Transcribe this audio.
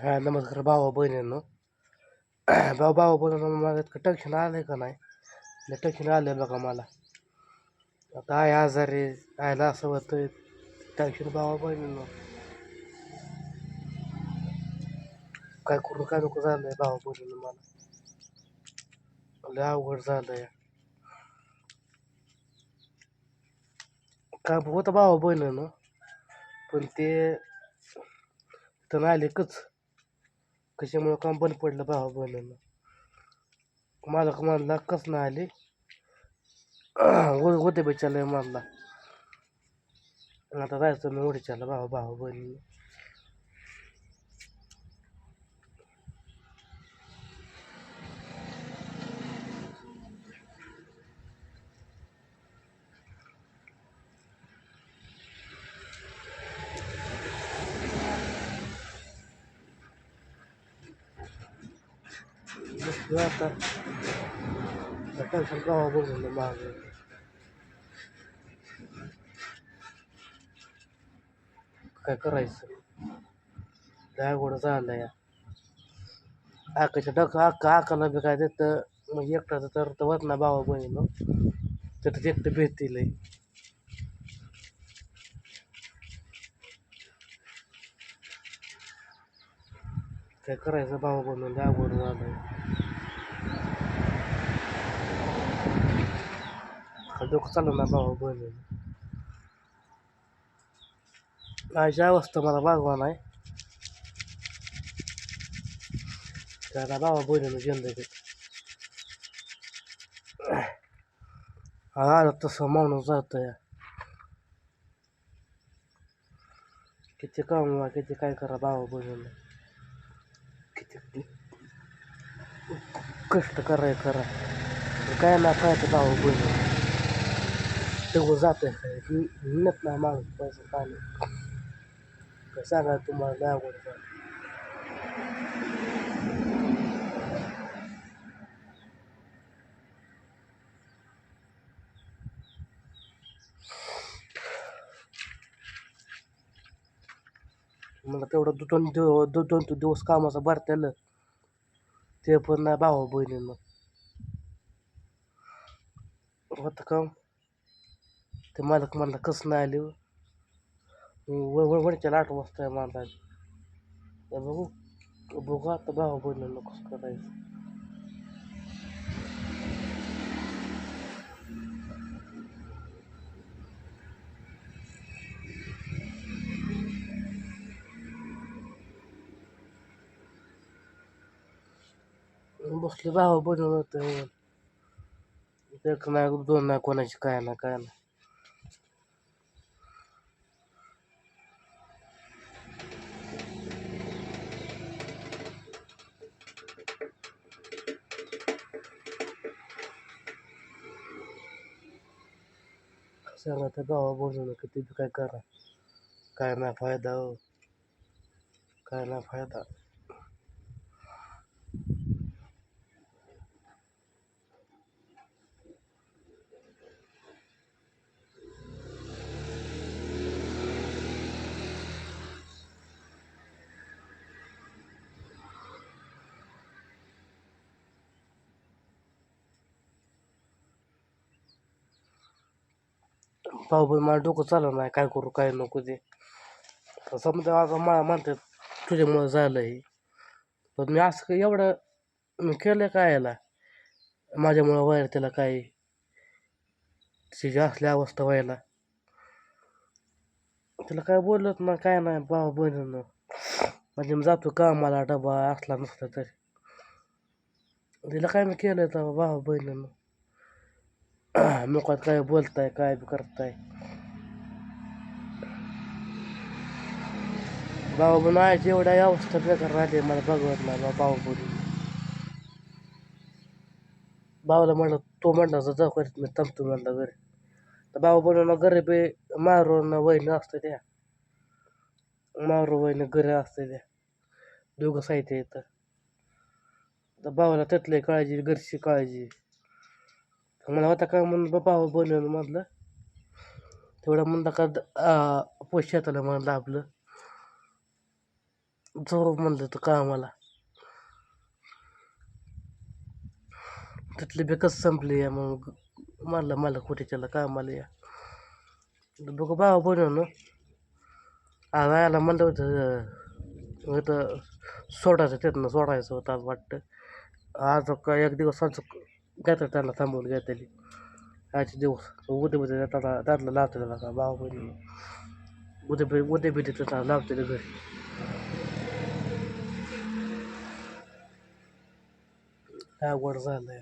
हा नमस्कार भावा बहिणींनो भाऊ भाऊ बहिणींनो मला इतकं टेन्शन आलं का नाही लय टेन्शन आलं बघा मला आता आहे आजारी आयला असं होतं टेन्शन भावा बहिणींनो काय करू काय नको झालंय भावा बहिणींनो मला लय अवघड झालंय काय होतं भावा बहिणींनो पण ते तर आले कच कशामुळं काम बंद पडलं भावा बहिणींना मला का म्हणला कस नाही आले? होते बिचारलं मानला. आता जायचं मी ओढीच्याला भावा भावा बहिणी बसलो आता टेन्शन भावा बहिणीला मागं काय करायचं लय अवघड झालं या आकाच्या डक आका आकाला बी काय देतं मग एकटाचं तर वतना होत ना भावा बहिणीनं तिथं एकटं भेटतील काय करायचं भावा बहिणीला लय अवघड झालं डोकं चालू ना भावा बहिणीनं माझी अवस्था मला बागवा नाही त्याला भावा बहिणीनं जिंदगी आलं तसं माणूस जातं या किती काम किती काय करा भावा बहिणीनं किती कष्ट कराय करा काय ना काय तर भावा बहिणी तेवढं जातंय काय मिळत नाही माणूस पैसे काय नाही काय सांगा तुम्हाला लय अवघड झालं मला तेवढं दो- दोन दिवस दो- दोन तीन दिवस कामाचं भरतेलं ते पण नाही भावा बहिणीनं होतं काम ते मालक म्हणला कसं नाही आली हो? वडच्याला आठ वाजता आहे म्हणला बघू बघू आता भावा बहिणीनं कसं करायचं. बसले भावा बहिणीनं होतं. एक नाही दोन नाही कोणाची काय नाही काय नाही. सांगा तर भावा बहिणीनं किती बी काय करा. काय ना फायदा हो. काय ना फायदा. भाऊ बहीण मला डोकं चाललं नाही. काय करू काय नको ते. तर समजा आता मला म्हणतात तुझ्यामुळं झालं हे. पण मी असं काही एवढं मी केलं काय याला? माझ्यामुळं व्हायला त्याला काय? तिची असली अवस्था व्हायला. त्याला काय बोलत ना काय नाही भाऊ बहिणीनं. म्हणजे मी जातो कामाला डबा असला नसला तरी. तिला काय मी केलं तर भाऊ बहिणीनं? मुखात काय बोलताय काय बी करताय भाऊ बहीण आहे एवढ्या अवस्था बेकार राहिली मला बघवत नाही बा भाऊ बहीण भावाला म्हणलं तो म्हणला तर जाऊ करीत मी थांबतो म्हणलं घरी तर भाऊ बहिणीला घरी बी मारून वहिनी असते त्या मारू वहिनी घरी असते त्या दोघं साहित्य येतं तर भावाला त्यातली काळजी घरची काळजी मला होता का म्हणून बाबा बोलवलं म्हटलं तेवढं म्हणता का पोष येताला म्हणलं आपलं जाऊ म्हणलं तर कामाला. तिथली बेकच संपली आहे मग. म्हणलं मला कुठे त्याला कामाला या. बघू बाबा बनवून आज आयला म्हणलं होतं सोडायचं त्यातनं सोडायचं होतं आज वाटतं. आज का एक दिवस आज घेतात त्यांना थांबवून घेतली. आजचे दिवस. उद्या उद्या त्याला दादला लावते त्याला का बाबा बहिणी. उद्या बी उद्या बी तिथं लावते ते घरी. अवघड झालं